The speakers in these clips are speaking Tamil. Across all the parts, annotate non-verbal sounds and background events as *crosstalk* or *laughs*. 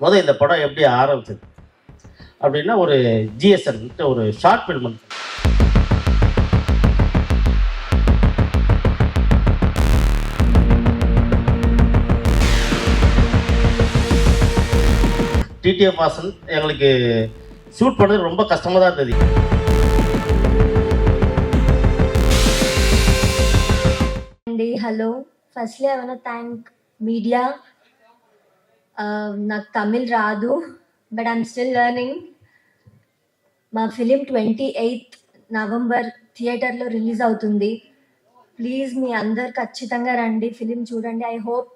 முதல் இந்த படம் எப்படி ஆரம்பிச்சது அப்படின்னா ஒரு ஜிஎஸ்என் ஒரு ஷார்ட் ஃபில்ம் டிடிஎஃப் வாசன் எங்களுக்கு ஷூட் பண்ணுறது ரொம்ப கஷ்டமாக தான் இருந்தது అండి hello firstly I want thank media నాకు తమిళ్ రాదు బట్ ఐమ్ స్టిల్ లెర్నింగ్ మా ఫిలిం ట్వంటీ ఎయిత్ నవంబర్ థియేటర్లో రిలీజ్ అవుతుంది ప్లీజ్ మీ అందరు ఖచ్చితంగా రండి ఫిలిం చూడండి I hope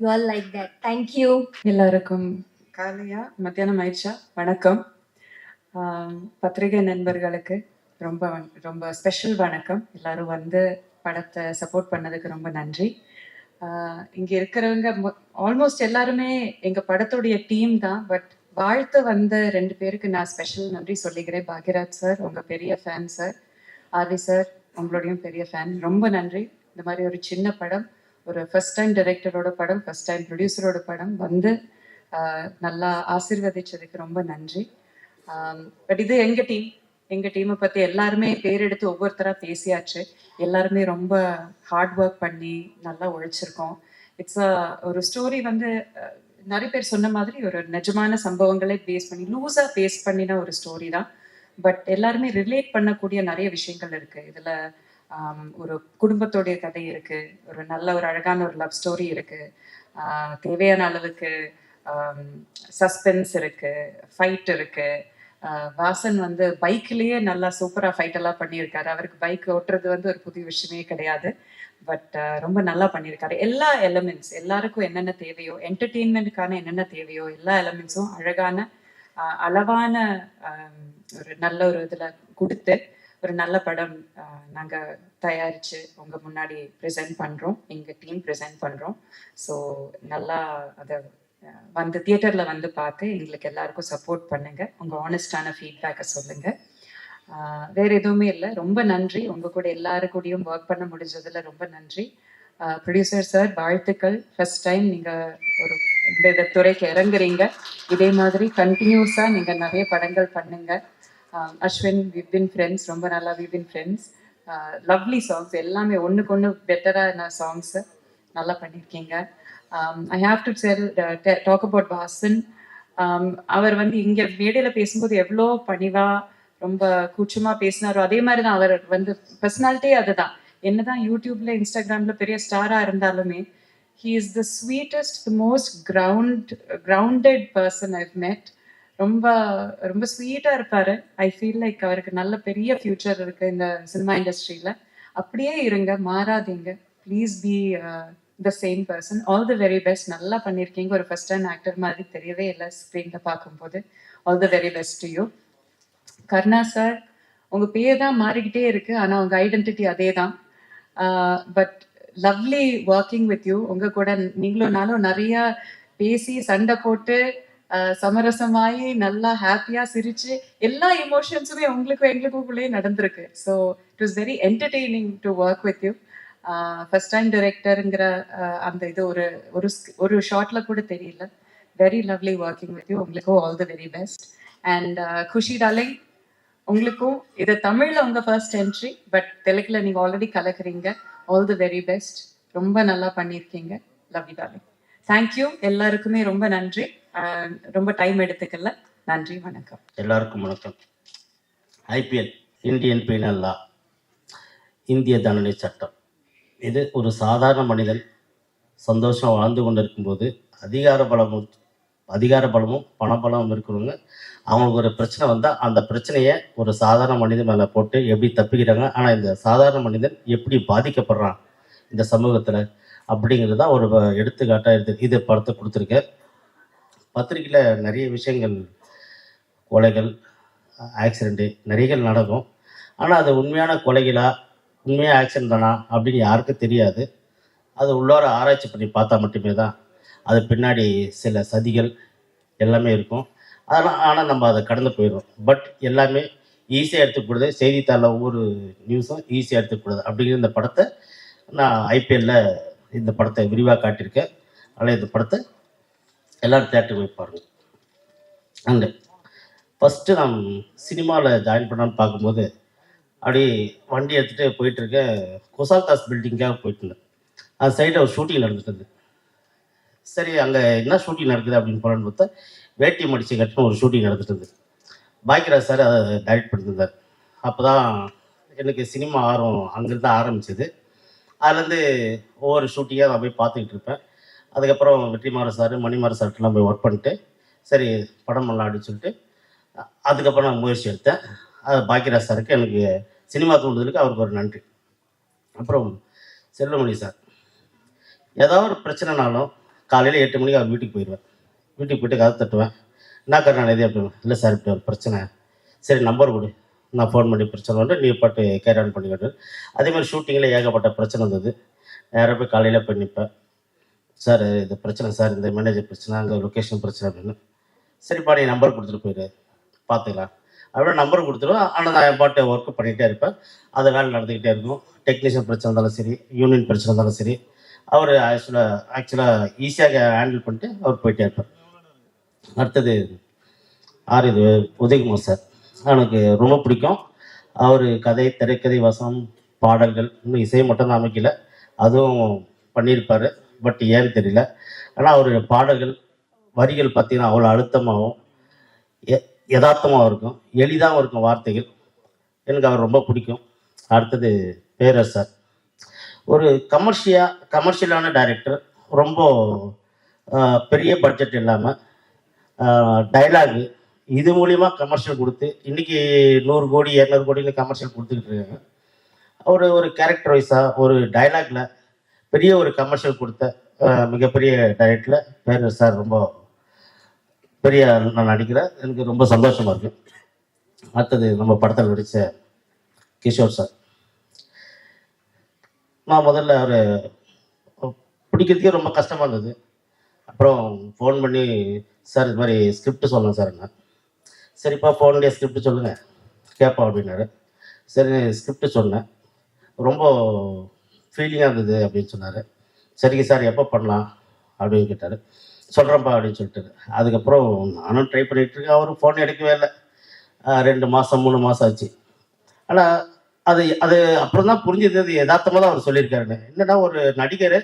you all like that thank you எல்லாருக்கும் காலையா மத்தியானம் ஆயிடுச்சா வணக்கம் ஆம், பத்திரிகை நண்பர்களுக்கு ரொம்ப வண- ரொம்ப ஸ்பெஷல் வணக்கம் எல்லாரும் வந்து படத்தை சப்போர்ட் பண்ணதுக்கு ரொம்ப நன்றி ஆஹ், இங்க இருக்கிறவங்க ஆல்மோஸ்ட் எல்லாருமே எங்க படத்துடைய டீம் தான் பட் வாழ்த்து வந்த ரெண்டு பேருக்கு நான் ஸ்பெஷல் நன்றி சொல்லிக்கிறேன். பாக்யராஜ் சார் உங்க பெரிய ஃபேன் சார் ஆர்வி சார் உங்களுடையும் பெரிய ஃபேன் ரொம்ப நன்றி. இந்த மாதிரி ஒரு சின்ன படம் ஒரு ஃபர்ஸ்ட் டைம் டைரக்டரோட படம் ஃபர்ஸ்ட் டைம் ப்ரொடியூசரோட படம் வந்து நல்லா ஆசிர்வதிச்சதுக்கு ரொம்ப நன்றி. பட் இது எங்க டீம் எங்க டீமை பத்தி எல்லாருமே பேர் எடுத்து ஒவ்வொருத்தரா பேசியாச்சு. எல்லாருமே ரொம்ப ஹார்ட் ஒர்க் பண்ணி நல்லா உழைச்சிருக்கோம். இட்ஸ் ஒரு ஸ்டோரி வந்து நிறைய பேர் சொன்ன மாதிரி ஒரு நிஜமான சம்பவங்களை பேஸ் பண்ணி லூஸா பேஸ் பண்ணின ஒரு ஸ்டோரி தான். பட் எல்லாருமே ரிலேட் பண்ணக்கூடிய நிறைய விஷயங்கள் இருக்கு. இதுல ஒரு குடும்பத்தோடைய கதை இருக்கு. ஒரு நல்ல ஒரு அழகான ஒரு லவ் ஸ்டோரி இருக்கு. தேவையான அளவுக்கு சஸ்பென்ஸ் இருக்கு. ஃபைட் இருக்கு. வாசன் வந்து பைக்லயே நல்லா சூப்பரா ஃபைட் எல்லாம் பண்ணியிருக்காரு. அவருக்கு பைக் ஓட்டுறது வந்து ஒரு புதிய விஷயமே கிடையாது. பட் ரொம்ப நல்லா பண்ணியிருக்காரு. எல்லா எலமெண்ட்ஸ் எல்லாருக்கும் என்னென்ன தேவையோ என்டர்டெயின்மெண்ட்டுக்கான என்னென்ன தேவையோ எல்லா எலமெண்ட்ஸும் அழகான ஆஹ், அளவான ஒரு நல்ல ஒரு இதுல கொடுத்து ஒரு நல்ல படம் நாங்க தயாரிச்சு உங்க முன்னாடி ப்ரெசென்ட் பண்றோம். எங்க டீம் ப்ரெசென்ட் பண்றோம். ஸோ நல்லா அதை வந்து தியேட்டரில் வந்து பார்த்து எங்களுக்கு எல்லாருக்கும் சப்போர்ட் பண்ணுங்க. உங்கள் ஆனஸ்டான ஃபீட்பேக்கை சொல்லுங்க. வேற எதுவுமே இல்லை. ரொம்ப நன்றி. உங்க கூட எல்லாரு கூடயும் ஒர்க் பண்ண முடிஞ்சதுல ரொம்ப நன்றி. ப்ரொடியூசர் சார் வாழ்த்துக்கள். ஃபர்ஸ்ட் டைம் நீங்க ஒரு இந்த இந்த துறைக்கு இறங்குறீங்க. இதே மாதிரி கண்டினியூஸா நீங்க நிறைய படங்கள் பண்ணுங்க. அஸ்வின் விபின் ஃப்ரெண்ட்ஸ் ரொம்ப நல்லா விபின் ஃப்ரெண்ட்ஸ் லவ்லி சாங்ஸ் எல்லாமே ஒன்றுக்கு ஒன்று பெட்டரான சாங்ஸ் நல்லா பண்ணியிருக்கீங்க I have to tell talk about Vasan Um, அவர் வந்து இங்க மேடையில பேசும்போது எவ்வளோ பணிவா ரொம்ப கூச்சமா பேசினாரோ அதே மாதிரி தான் அவர் வந்து பர்சனாலிட்டியே அதுதான். என்னதான் யூடியூப்ல இன்ஸ்டாகிராம்ல பெரிய ஸ்டாரா இருந்தாலுமே he is the sweetest the most ground grounded person I've met ரொம்ப ரொம்ப ஸ்வீட்டா இருப்பாரு. ஐ ஃபீல் லைக் அவருக்கு நல்ல பெரிய ஃபியூச்சர் இருக்கு இந்த சினிமா இண்டஸ்ட்ரியில அப்படியே இருங்க மாறாதீங்க. Please be the same person all the very best நல்லா பண்ணியிருக்கீங்க ஒரு ஃபர்ஸ்ட் டைம் ஆக்டர் மாதிரி தெரியவே இல்லை ஸ்க்ரீன்ல பார்க்கும்போது. All the very best to you Karna sir உங்க பேர் தான் மாறிக்கிட்டே இருக்கு. ஆனா உங்க ஐடென்டிட்டி அதே தான் but lovely working with you உங்க கூட நீங்களும் நானும் நிறைய பேசி சண்டை போட்டு சமரசமாயி நல்லா ஹாப்பியா சிரிச்சு எல்லா இமோஷன்ஸுமே உங்களுக்கும் எங்களுக்குள்ளேயே நடந்திருக்கு. So it was very entertaining to work with you first time டைரக்டருங்கிற அந்த இது ஒரு ஒரு ஒரு ஷார்ட்ல கூட தெரியல. Very lovely working with you உங்களுக்கும் all the very best and Kushi darling உங்களுக்கும் இது தமிழ்ல உங்க ஃபர்ஸ்ட் என்ட்ரி பட் தெலுங்குல நீங்க ஆல்ரெடி கலக்குறீங்க. ஆல் தி வெரி பெஸ்ட் ரொம்ப நல்லா பண்ணியிருக்கீங்க. லவ் யூ டார்லிங் தேங்க்யூ எல்லாருக்குமே ரொம்ப நன்றி. ரொம்ப டைம் எடுத்துக்கல. நன்றி வணக்கம். எல்லாருக்கும் வணக்கம். ஐபிஎல் இந்தியன் பீனல் லா இந்திய தண்டனை சட்டம். இது ஒரு சாதாரண மனிதன் சந்தோஷம் வாழ்ந்து கொண்டிருக்கும்போது அதிகார பலமும் அதிகார பலமும் பணபலமும் இருக்கிறவங்க அவங்களுக்கு ஒரு பிரச்சனை வந்தால் அந்த பிரச்சனையை ஒரு சாதாரண மனிதன் மேலே போட்டு எப்படி தப்பிக்கிறாங்க ஆனால் இந்த சாதாரண மனிதன் எப்படி பாதிக்கப்படுறான் இந்த சமூகத்தில் அப்படிங்கிறது தான் ஒரு எடுத்துக்காட்டாக எடுத்து இது படத்தை கொடுத்துருக்கேன் பத்திரிக்கையில் நிறைய விஷயங்கள் கொலைகள் ஆக்சிடெண்ட்டு நிறைய நடக்கும். ஆனால் அது உண்மையான கொலைகளாக உண்மையாக ஆக்சிடென்ட் தானா அப்படின்னு யாருக்கும் தெரியாது. அது உள்ளார ஆராய்ச்சி பண்ணி பார்த்தா மட்டுமே தான் அது பின்னாடி சில சதிகள் எல்லாமே இருக்கும். அதெல்லாம் ஆனால் நம்ம அதை கடந்து போயிடும் பட் எல்லாமே ஈஸியாக எடுத்துக்கூடாது செய்தித்தாளில் ஒவ்வொரு நியூஸும் ஈஸியாக எடுத்துக்கூடாது அப்படிங்கிற இந்த படத்தை நான் ஐபிஎல்ல இந்த படத்தை விரிவாக காட்டியிருக்கேன். அதனால் இந்த படத்தை எல்லோரும் தேட்டருக்கு போய் பாருங்க. அண்டு ஃபஸ்ட்டு நான் சினிமாவில் ஜாயின் பண்ணான்னு பார்க்கும்போது அப்படியே வண்டி எடுத்துகிட்டு போயிட்டுருக்கேன் குசால்தாஸ் பில்டிங்காக போயிட்டு இருந்தேன் சைடில் ஒரு ஷூட்டிங் நடந்துட்டு சரி அங்கே என்ன ஷூட்டிங் நடக்குது அப்படின்னு போகலான்னு பார்த்தா வேட்டி மடிச்சு கட்டின ஒரு ஷூட்டிங் நடந்துட்டு இருந்தது பாக்கியராஜ் சார் அதை டைரக்ட் பண்ணியிருந்தார். அப்போ தான் எனக்கு சினிமா ஆர்வம் அங்கேருந்து ஆரம்பிச்சது. அதுலேருந்து ஒவ்வொரு ஷூட்டிங்காக நான் போய் பார்த்துக்கிட்டு இருப்பேன். அதுக்கப்புறம் வெற்றிமாற சார் மணிமார சார்ட்டெலாம் போய் ஒர்க் பண்ணிட்டு சரி படம் பண்ணலாம் அப்படின்னு சொல்லிட்டு அதுக்கப்புறம் நான் முயற்சி எடுத்தேன். அது பாக்கியராஜ் சாருக்கு எனக்கு சினிமா தூண்டுதலுக்கு அவருக்கு ஒரு நன்றி. அப்புறம் செல்வமணி சார். ஏதாவது ஒரு பிரச்சனைனாலும் காலையில் எட்டு மணிக்கு அவர் வீட்டுக்கு போயிடுவேன் வீட்டுக்கு போயிட்டு கதை தட்டுவேன். என்ன கருணாநிதி அப்படின்னு இல்லை சார் இப்படி ஒரு பிரச்சனை. சரி நம்பர் கொடு. நான் ஃபோன் பண்ணி பிரச்சனை வந்து நீ பாட்டு கேரி ஆன் பண்ணிக்கிட்டு அதே மாதிரி ஷூட்டிங்கில் ஏகப்பட்ட பிரச்சனை இருந்தது நேராக போய் காலையில் போய் நிற்பேன் சார் இது பிரச்சனை சார். இந்த மேனேஜர் பிரச்சனை அங்கே லொக்கேஷன் பிரச்சனை அப்படின்னு. சரிப்பா நீ நம்பர் கொடுத்துட்டு போயிடு பார்த்துக்கலாம் அப்படியே நம்பர் கொடுத்துருவேன் ஆனால் நான் என் பாட்டு ஒர்க்கு பண்ணிகிட்டே இருப்பேன். அது வேலை நடந்துக்கிட்டே இருக்கும். டெக்னீஷியன் பிரச்சனை இருந்தாலும் சரி யூனியன் பிரச்சனை இருந்தாலும் சரி அவர் ஆக்சுவலாக ஆக்சுவலாக ஈஸியாக ஹேண்டில் பண்ணிட்டு அவர் போயிட்டே இருப்பார். அடுத்தது ஆர் இது உதயகுமார் சார். எனக்கு ரொம்ப பிடிக்கும். அவர் கதை திரைக்கதை வசனம் பாடல்கள் இன்னும் இசை மட்டும் தான் அமைக்கல. அதுவும் பண்ணியிருப்பார். பட் ஏன்னு தெரியல. ஆனால் அவர் பாடல்கள் வரிகள் பார்த்திங்கன்னா அவ்வளோ அழுத்தமாகவும் யதார்த்தமாகவும் இருக்கும் எளிதாகவும் இருக்கும் வார்த்தைகள். எனக்கு அவர் ரொம்ப பிடிக்கும். அடுத்தது பேரரசர் சார். ஒரு கமர்ஷியா கமர்ஷியலான டைரக்டர் ரொம்ப பெரிய பட்ஜெட் இல்லாமல் டைலாகு இது மூலிமா கமர்ஷியல் கொடுத்து இன்னைக்கு நூறு கோடி இரநூறு கோடின்னு கமர்ஷியல் கொடுத்துக்கிட்டு இருக்காங்க. ஒரு ஒரு கேரக்டர் வைஸாக ஒரு டைலாகில் பெரிய ஒரு கமர்ஷியல் கொடுத்த மிகப்பெரிய டைரக்டில் பேரர் சார் ரொம்ப பெரிய நான் நடிக்கிறேன். எனக்கு ரொம்ப சந்தோஷமா இருக்கு. அடுத்தது நம்ம படத்தில் நடித்த கிஷோர் சார். நான் முதல்ல அவர் பிடிக்கிறதுக்கே ரொம்ப கஷ்டமாக இருந்தது. அப்புறம் ஃபோன் பண்ணி சார் இது மாதிரி ஸ்கிரிப்ட் சொல்லணும் சார் என்ன. சரிப்பா ஃபோன்லேயே ஸ்கிரிப்ட் சொல்லுங்கள் கேட்போம் அப்படின்னாரு. சரி ஸ்கிரிப்ட் சொன்னேன். ரொம்ப ஃபீலிங்காக இருந்தது அப்படின்னு சொன்னார். சரிங்க சார் எப்போ பண்ணலாம்? அப்படின்னு கேட்டார். சொல்கிறேன்ப்பா அப்படின்னு சொல்லிட்டு அதுக்கப்புறம் நானும் ட்ரை பண்ணிட்டு இருக்கேன். அவரும் ஃபோன் எடுக்கவே இல்லை. ரெண்டு மாதம் மூணு மாதம் ஆச்சு. ஆனால் அது அது அப்புறம் தான் புரிஞ்சது. அது யதார்த்தமாக தான் அவர் சொல்லியிருக்காருன்னு. என்னன்னா ஒரு நடிகர்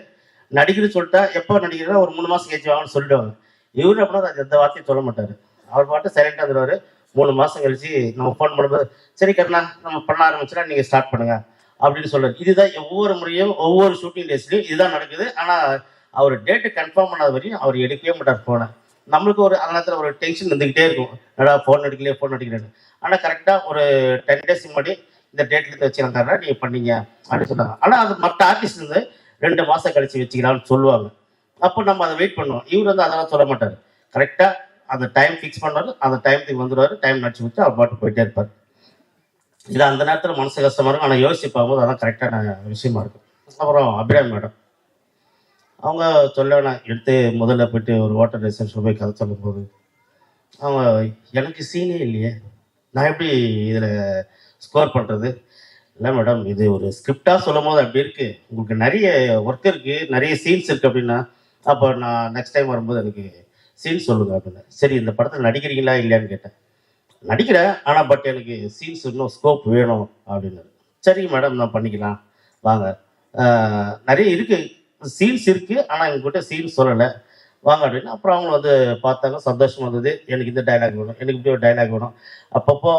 நடிகர் சொல்லிட்டா எப்போ நடிகர்னா ஒரு மூணு மாதம் கழிச்சு வாங்கன்னு சொல்லிடுவாங்க இவரு அப்படின்னா அது எந்த வார்த்தையும் சொல்ல மாட்டார். அவர் பாட்டு சைலண்டாக இருந்துருவாரு. மூணு மாதம் கழிச்சு நம்ம ஃபோன் பண்ணும்போது சரி கண்ணா நம்ம பண்ண ஆரம்பிச்சுனா நீங்கள் ஸ்டார்ட் பண்ணுங்க. அப்படின்னு சொல்கிறார் இதுதான் ஒவ்வொரு முறையும் ஒவ்வொரு ஷூட்டிங் டேஸ்லையும் இதுதான் நடக்குது. ஆனால் அவர் டேட்டு கன்ஃபார்ம் பண்ணாத வரையும் அவர் எடுக்கவே மாட்டார் ஃபோனை நம்மளுக்கு ஒரு அந்த நேரத்தில் ஒரு டென்ஷன் இருந்துக்கிட்டே இருக்கும். என்னடா ஃபோன் எடுக்கலையே ஃபோன் எடுக்கிறேன்னு ஆனால் கரெக்டாக ஒரு டென் டேஸ் முன்னாடி இந்த டேட்ல இருந்து வச்சுருக்காரா நீங்கள் பண்ணீங்க அப்படின்னு சொன்னாங்க ஆனால் அது மற்ற ஆர்டிஸ்ட் வந்து ரெண்டு மாதம் கழிச்சு வச்சுக்கலாம்னு சொல்லுவாங்க. அப்போ நம்ம அதை வெயிட் பண்ணுவோம். இவர் வந்து அதெல்லாம் சொல்ல மாட்டார். கரெக்டாக அந்த டைம் ஃபிக்ஸ் பண்ணாரு அந்த டைமுக்கு வந்துடுவார் டைம் நடிச்சு வச்சு அவர் பாட்டு போயிட்டே இருப்பார். இது அந்த நேரத்தில் மனசு கஷ்டமாக இருக்கும். ஆனால் யோசிச்சு பார்க்கும்போது அதான் கரெக்டான விஷயமா இருக்கும். அப்புறம் அபிராம் மேடம். அவங்க சொல்ல எடுத்து முதல்ல போயிட்டு ஒரு வாட்டர் ரிசர்ச்சில் போய் கதை சொல்லும்போது அவங்க எனக்கு சீனே இல்லையே. நான் எப்படி இதில் ஸ்கோர் பண்ணுறது இல்லை மேடம் இது ஒரு ஸ்கிரிப்டாக சொல்லும் போது அப்படி இருக்குது உங்களுக்கு நிறைய ஒர்க் இருக்குது நிறைய சீன்ஸ் இருக்குது அப்படின்னா அப்போ நான் நெக்ஸ்ட் டைம் வரும்போது எனக்கு சீன்ஸ் சொல்லுங்கள் அப்படின்னு. சரி இந்த படத்தில் நடிக்கிறீங்களா இல்லையான்னு கேட்டேன். நடிக்கிறேன் ஆனால் பட் எனக்கு சீன்ஸ் இன்னும் ஸ்கோப் வேணும் அப்படின்னாரு. சரி மேடம் நான் பண்ணிக்கலாம். வாங்க. நிறைய இருக்குது சீல்ஸ் இருக்குது ஆனால் எங்ககிட்ட சீல் சொல்லலை. வாங்க அப்படின்னு அப்புறம் அவங்க வந்து பார்த்தாங்க சந்தோஷம் வந்தது எனக்கு இந்த டைலாக் வேணும் எனக்கு இப்படி ஒரு டைலாக் வேணும். அப்பப்போ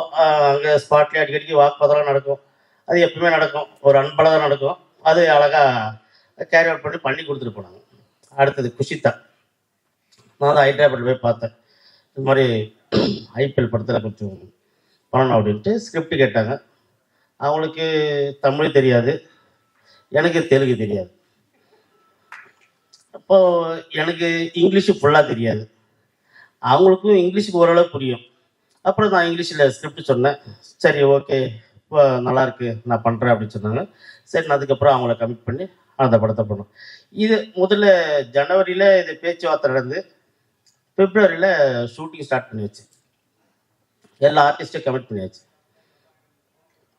அங்கே ஸ்பாட்லேயே அடிக்கடிக்கு வாக்குவாதெல்லாம் நடக்கும். அது எப்பவுமே நடக்கும். ஒரு அன்பழக நடக்கும். அது அழகாக கேரி அவுட் பண்ணி பண்ணி கொடுத்துட்டு போனாங்க. அடுத்தது குஷிதா. நான் தான் ஹைதராபாத்தில் போய் பார்த்தேன். இது மாதிரி ஐபிஎல் படத்தில் கொஞ்சம் பண்ணணும் அப்படின்ட்டு ஸ்கிரிப்ட் கேட்டாங்க. அவங்களுக்கு தமிழ் தெரியாது. எனக்கு தெலுங்கு தெரியாது. அப்போ எனக்கு இங்கிலீஷு ஃபுல்லாக தெரியாது. அவங்களுக்கும் இங்கிலீஷுக்கு ஓரளவு புரியும். அப்புறம் நான் இங்கிலீஷில் ஸ்கிரிப்ட் சொன்னேன். சரி ஓகே இப்போ நல்லாயிருக்கு நான் பண்ணுறேன் அப்படின்னு சொன்னாங்க. சரி நான் அதுக்கப்புறம் அவங்கள கமிட் பண்ணி அந்த படத்தை பண்ணோம். இது முதல்ல ஜனவரியில் இது பேச்சுவார்த்தை நடந்து பிப்ரவரியில் ஷூட்டிங் ஸ்டார்ட் பண்ணியாச்சு. எல்லா ஆர்டிஸ்ட்டையும் கமிட் பண்ணியாச்சு.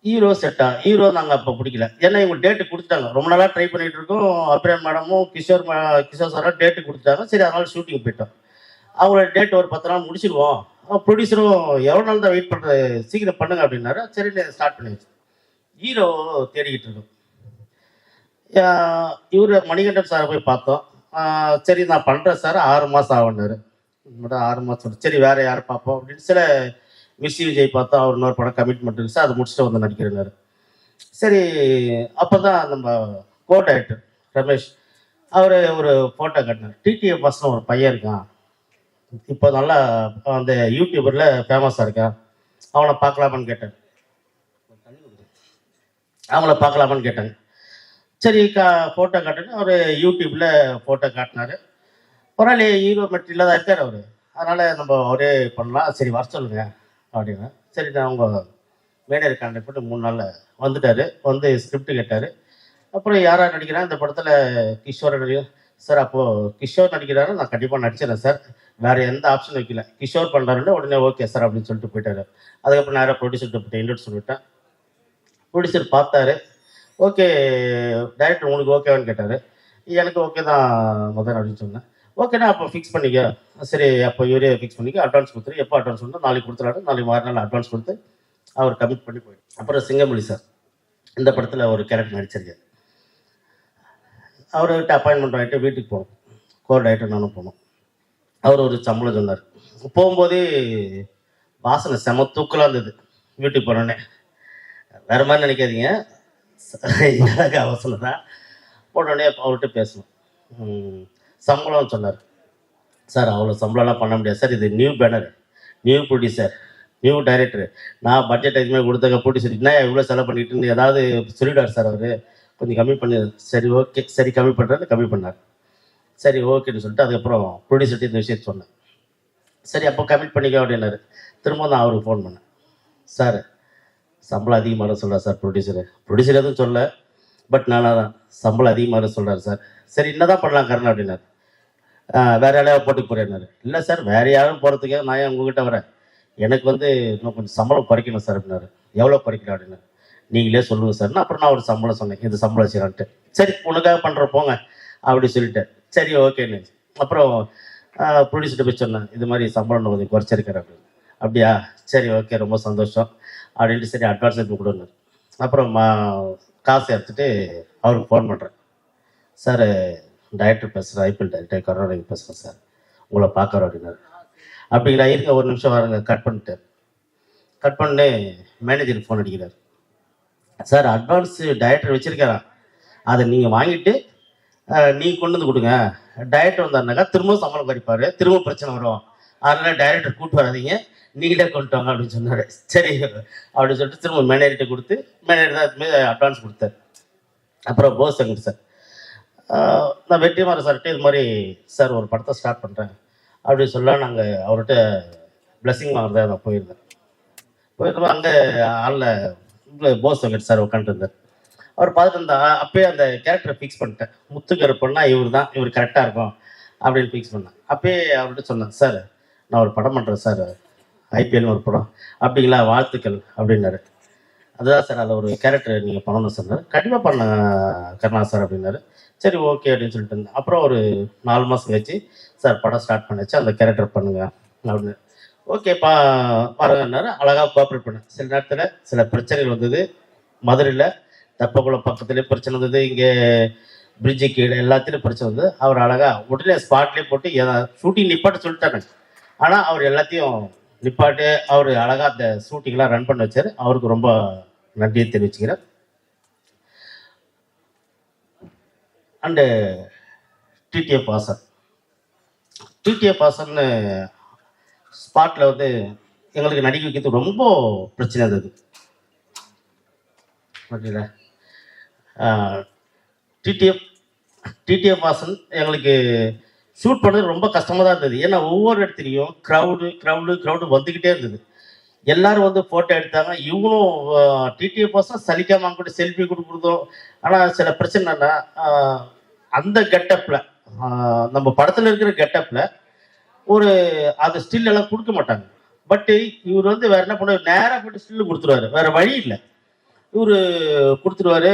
ஹீரோ செட்டா ஹீரோ நாங்கள் அப்போ பிடிக்கல. ஏன்னா இவங்க டேட்டு கொடுத்துட்டாங்க. ரொம்ப நாளாக ட்ரை பண்ணிட்டு இருக்கோம். அபிராம் மேடமும் கிஷோர் கிஷோர் சாரும் டேட்டு கொடுத்துட்டாங்க. சரி அதனால ஷூட்டிங் போயிட்டோம். அவங்களோட டேட் ஒரு பத்து நாள் முடிச்சிடுவோம் ப்ரொடியூசரும் எவ்வளோ நாள் தான் வெயிட் பண்ணுறது சீக்கிரம் பண்ணுங்க அப்படின்னாரு. சரி ஸ்டார்ட் பண்ணிடுச்சு ஹீரோ தேடிக்கிட்டு இருக்கோம். இவர் மணிகண்டன் சாரை போய் பார்த்தோம். சரி நான் பண்ணுறேன் சார் ஆறு மாதம் ஆகுனாரு மட்டும் ஆறு மாதம் சரி வேறு யார் பார்ப்போம் அப்படின்னு சில விசி விஜய் பார்த்தா அவர் இன்னொரு படம் கமிட்மெண்ட் இருந்துச்சு அதை முடிச்சுட்டு வந்து நடிக்கிறேன்னாரு சரி அப்போ தான் நம்ம கோ டைரக்டர் ரமேஷ் அவர் ஒரு ஃபோட்டோ காட்டினார். டிடிஎஃப் பஸ்னு ஒரு பையன் இருக்கான். இப்போ நல்லா அந்த யூடியூபரில் ஃபேமஸாக இருக்கான். அவனை பார்க்கலாமான்னு கேட்டேன் அவங்கள பார்க்கலாமான்னு கேட்டாங்க. சரி கா ஃபோட்டோ காட்டுன்னு அவர் யூடியூப்பில் ஃபோட்டோ காட்டினாரு. பரவாயில்ல ஹீரோ மெட்டீரியலாக தான் இருக்கார் அவர். அதனால் நம்ம அவரே பண்ணலாம். சரி வர சொல்லுங்கள் அப்படின்னா சரி நான் உங்கள் மேனேஜர் கான்டாக்ட் பண்ணி மூணு நாளில் வந்துட்டார். வந்து ஸ்கிரிப்ட் கேட்டார். அப்புறம் யாராக நடிக்கிறா? இந்த படத்தில் கிஷோர் நடிகர் சார் அப்போது கிஷோர் நடிக்கிறாரு. நான் கண்டிப்பாக நடிச்சிடறேன் சார். வேறு எந்த ஆப்ஷன் வைக்கல. கிஷோர் பண்ணுறாருன்னு உடனே ஓகே சார் அப்படின்னு சொல்லிட்டு போயிட்டாரு. அதுக்கப்புறம் நேராக ப்ரொடியூசர்கிட்ட போயிட்டு இன்ட்ரெஸ்ட் சொல்லிட்டேன். ப்ரொடியூசர் பார்த்தாரு. ஓகே டைரக்டர் உங்களுக்கு ஓகேவான்னு கேட்டார். எனக்கு ஓகே தான் முதல் அப்படின்னு சொன்னேன். ஓகேண்ணா அப்போ ஃபிக்ஸ் பண்ணிக்க. சரி அப்போ இவரே ஃபிக்ஸ் பண்ணிக்க. அட்வான்ஸ் கொடுத்துரு. எப்போ அட்வான்ஸ் கொடுத்தா நாளைக்கு கொடுத்துறாரு நாளைக்கு மறுநாள் அட்வான்ஸ் கொடுத்து அவர் கமிட் பண்ணி போயிடும். அப்புறம் சிங்கமொழி சார் இந்த படத்தில் ஒரு கேரக்டர் நடிச்சிருக்காரு. அவர்கிட்ட அப்பாயின்மெண்ட் வாங்கிட்டு வீட்டுக்கு போனோம் கோல்ட் ஆகிட்டு நானும் போனோம் அவர் ஒரு சம்பளம் சொன்னார். போகும்போதே வாசனை செம தூக்கலாக இருந்தது. வீட்டுக்கு போனோடனே வேற மாதிரி நினைக்காதீங்க. எனக்கு *laughs* அவசரம் தான் உடனே அவர்கிட்ட பேசணும். சம்பளம் சொன்னார். சார் அவ்வளோ சம்பளம்லாம் பண்ண முடியாது. சார் இது new banner. New producer. New director. நான் பட்ஜெட் எதுவுமே கொடுத்தாங்க. ப்ரொடியூசர் என்ன இவ்வளோ செலவு பண்ணிட்டு ஏதாவது சொல்லிடுவார் சார் அவர். கொஞ்சம் கம்மி பண்ணி சரி ஓகே. சரி கம்மி பண்ணுறாரு கம்மி பண்ணார். சரி ஓகேன்னு சொல்லிட்டு அதுக்கப்புறம் ப்ரொடியூசர்கிட்ட இந்த விஷயத்தை சொன்னேன். சரி அப்போ கமிட் பண்ணிக்க அப்படின்னாரு. திரும்ப நான் அவருக்கு ஃபோன் பண்ணேன். சார் சம்பளம் அதிகமாக சொல்கிறார் சார் ப்ரொடியூசரு. ப்ரொடியூசர் எதுவும் சொல்ல பட் நானாக தான் சம்பளம் அதிகமாக சொல்கிறார் சார். சரி என்ன தான் பண்ணலாம் கரண் அப்படின்னாரு. வேற யாரையாவது போட்டு போறேன்னாரு இல்லை சார் வேற யாரும் போகிறதுக்கே நான் ஏன் உங்ககிட்ட வரேன்? எனக்கு வந்து இன்னும் கொஞ்சம் சம்பளம் குறைக்கணும் சார் அப்படின்னாரு. எவ்வளோ குறைக்கணும் அப்படின்னாரு நீங்களே சொல்லுங்கள் சார். அப்புறம் நான் ஒரு சம்பளம் சொன்னேன். இந்த சம்பளம் செய்யலான்ட்டு சரி உனக்காக பண்ணுற போங்க. அப்படி சொல்லிட்டேன் சரி ஓகேன்னு அப்புறம் ப்ரொடியூசர்கிட்ட போய் சொன்னேன். இது மாதிரி சம்பளம் கொஞ்சம் குறைச்சிருக்காரு அப்படின்னு. அப்படியா? சரி ஓகே ரொம்ப சந்தோஷம். அப்படின்ட்டு சரி அட்வான்ஸ் எடுத்து கொடுங்க. அப்புறம் மா- காசு எடுத்துட்டு அவருக்கு ஃபோன் பண்ணுறேன் சார் டைரக்டர் பேசுகிறேன் ஐபிஎல் டைரக்டர் கருணாநிதி பேசுகிறேன் சார் உங்களை பார்க்குறோம் அப்படின்னாரு. அப்படிங்களா இருக்க ஒரு நிமிஷம் வரங்க கட் பண்ணிட்டேன் கட் பண்ணேன் மேனேஜருக்கு ஃபோன் அடிக்கிறார். சார் அட்வான்ஸ் டைரக்டர் வச்சிருக்காரா? அதை நீங்கள் வாங்கிட்டு நீங்கள் கொண்டு வந்து கொடுங்க. டைரக்டர் வந்தாருனாக்கா திரும்ப சம்பளம் குறைப்பார் திரும்ப பிரச்சனை வரும். அதனால் டைரக்டர் கூப்பிட்டு வராதீங்க. நீங்களே கொண்டு வாங்க அப்படின்னு சொன்னார். சரி அப்படின்னு சொல்லிட்டு திரும்ப மேனேஜர்கிட்ட கொடுத்து மேனேஜர் தான் அட்வான்ஸ் கொடுத்தாரு. அப்புறம் போஸ் சங்கர் சார் நான் வெற்றிமாறன் சார்கிட்ட இது மாதிரி சார் ஒரு படத்தை ஸ்டார்ட் பண்ணுறேன் அப்படி சொல்ல நாங்கள் அவர்கிட்ட பிளஸ்ஸிங் வாங்குறதா நான் போயிருந்தேன். போயிருந்தோம் அங்கே ஆளில் போஸ் வெங்கட் சார் உட்காந்துருந்தார் அவர் பார்த்துட்டு இருந்தா அப்பயே அந்த கேரக்டரை ஃபிக்ஸ் பண்ணிட்டேன். முத்துக்கருப்பன்னா இவர் தான் இவர் கரெக்டாக இருக்கும். அப்படின்னு ஃபிக்ஸ் பண்ணேன். அப்பயே அவர்கிட்ட சொன்னேன் சார் நான் ஒரு படம் பண்ணுறேன் சார். ஐபிஎல்னு ஒரு படம். அப்படிங்களா வாழ்த்துக்கள் அப்படின்னாரு. அதுதான் சார் அதில் ஒரு கேரக்டர் நீங்கள் பண்ணணும் சொன்னார். கண்டிப்பாக பண்ண கருணா சார் அப்படின்னாரு. சரி ஓகே அப்படின்னு சொல்லிட்டு இருந்தேன் அப்புறம் ஒரு நாலு மாதம் கழிச்சு சார் படம் ஸ்டார்ட் பண்ணிச்சு அந்த கேரக்டர் பண்ணுங்க அப்படின்னு. ஓகேப்பா பாருங்கன்னாரு அழகாக கோஆப்ரேட் பண்ணேன் சில நேரத்தில் சில பிரச்சனைகள் வந்தது. மதுரையில் தெப்பக்குளம் பக்கத்துலேயே பிரச்சனை வந்தது. இங்கே பிரிட்ஜு கீழே எல்லாத்துலேயும் பிரச்சனை வந்தது. அவர் அழகாக உடனே ஸ்பாட்லேயே போட்டு ஷூட்டிங் நிப்பாட்டு சொல்லிட்டாங்க ஆனால் அவர் எல்லாத்தையும் நிப்பாட்டு அவர் அழகாக அந்த ஷூட்டிங்லாம் ரன் பண்ண வச்சார். அவருக்கு ரொம்ப நன்றியை தெரிவிச்சுக்கிறேன். அண்டு டிடிஎஃப் வாசன் டிடிஎஃப் வாசன்னு ஸ்பாட்டில் வந்து எங்களுக்கு நடிக்க வைக்கிறது ரொம்ப பிரச்சனை இருந்தது ஓகேங்களா? டிடிஎஃப் டிடிஎஃப் ஆசன் எங்களுக்கு ஷூட் பண்ணது ரொம்ப கஷ்டமாக தான் இருந்தது. ஏன்னா ஒவ்வொரு இடத்துலையும் க்ரௌடு க்ரௌடு க்ரௌடு வந்துக்கிட்டே இருந்தது. எல்லாரும் வந்து ஃபோட்டோ எடுத்தாங்க. இவங்களும் டிடிஏ வாசன் சலிக்காம கூட செல்ஃபி கொடுக்குறதும் ஆனால் சில பிரச்சனை அந்த கெட்டப்பில் நம்ம படத்தில் இருக்கிற கெட்டப்பில் ஒரு அது ஸ்டில் எல்லாம் கொடுக்க மாட்டாங்க. பட்டு இவர் வந்து வேற என்ன பண்ணுவார்? நேராக போயிட்டு ஸ்டில் கொடுத்துருவாரு. வேற வழி இல்லை. இவர் கொடுத்துருவாரு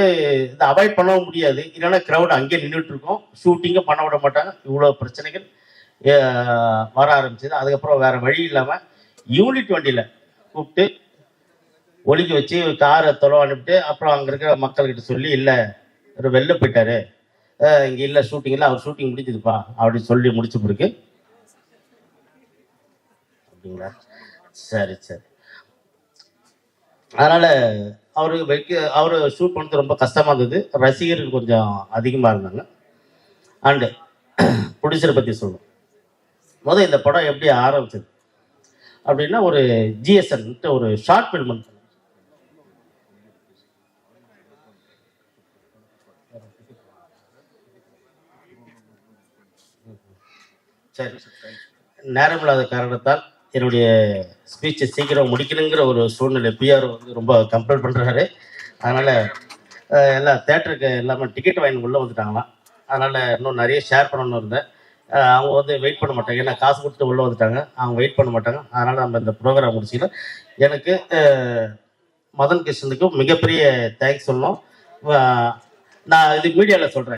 இதை அவாய்ட் பண்ணவும் முடியாது. இல்லைன்னா க்ரௌட் அங்கேயே நின்றுட்டு இருக்கோம். ஷூட்டிங்கும் பண்ண விட மாட்டாங்க. இவ்வளோ பிரச்சனைகள் வர ஆரம்பிச்சது. அதுக்கப்புறம் வேற வழி இல்லாமல் யூனிட் வண்டியில் கூப்பிட்டு ஒலிக்க வச்சு காரை தொலை அனுப்பிட்டு அப்புறம் அங்கே இருக்கிற மக்கள்கிட்ட சொல்லி இல்லை ஒரு வெளில போயிட்டாரு. இங்கே இல்லை ஷூட்டிங்கில் அவர் ஷூட்டிங் முடிஞ்சதுப்பா அப்படின்னு சொல்லி முடிச்ச பிறகு அப்படிங்களா? சரி சரி. அதனால் அவர் வைக்க அவர் ஷூட் பண்ணுறது ரொம்ப கஷ்டமாக இருந்தது. ரசிகர்கள் கொஞ்சம் அதிகமாக இருந்தாங்க. அண்டு ப்ரொடியூசரை பற்றி சொல்லணும் முதல் இந்த படம் எப்படி ஆரம்பிச்சது? அப்படின்னா ஒரு ஜிஎஸ்என் ஒரு ஷார்ட் ஃபில்ம் வந்து சரி. நேரம் இல்லாத காரணத்தால் என்னுடைய ஸ்பீச்சை சீக்கிரம் முடிக்கணுங்கிற ஒரு சூழ்நிலை பிஆர் வந்து ரொம்ப கம்ப்ளைண்ட் பண்ணுறாரு அதனால் எல்லாம் தேட்டருக்கு எல்லாமே டிக்கெட் வாங்கி உள்ளே வந்துட்டாங்களாம். அதனால் இன்னும் நிறைய ஷேர் பண்ணணும் இருந்தேன். அவங்க வந்து வெயிட் பண்ண மாட்டாங்க. ஏன்னா காசு கொடுத்து உள்ளே வந்துட்டாங்க. அவங்க வெயிட் பண்ண மாட்டாங்க. அதனால் நம்ம இந்த ப்ரோக்ராம் முடிச்சிக்கலாம் எனக்கு மதன் கிருஷ்ணனுக்கும் மிகப்பெரிய தேங்க்ஸ் சொல்லணும். நான் இது மீடியாவில் சொல்கிறேன்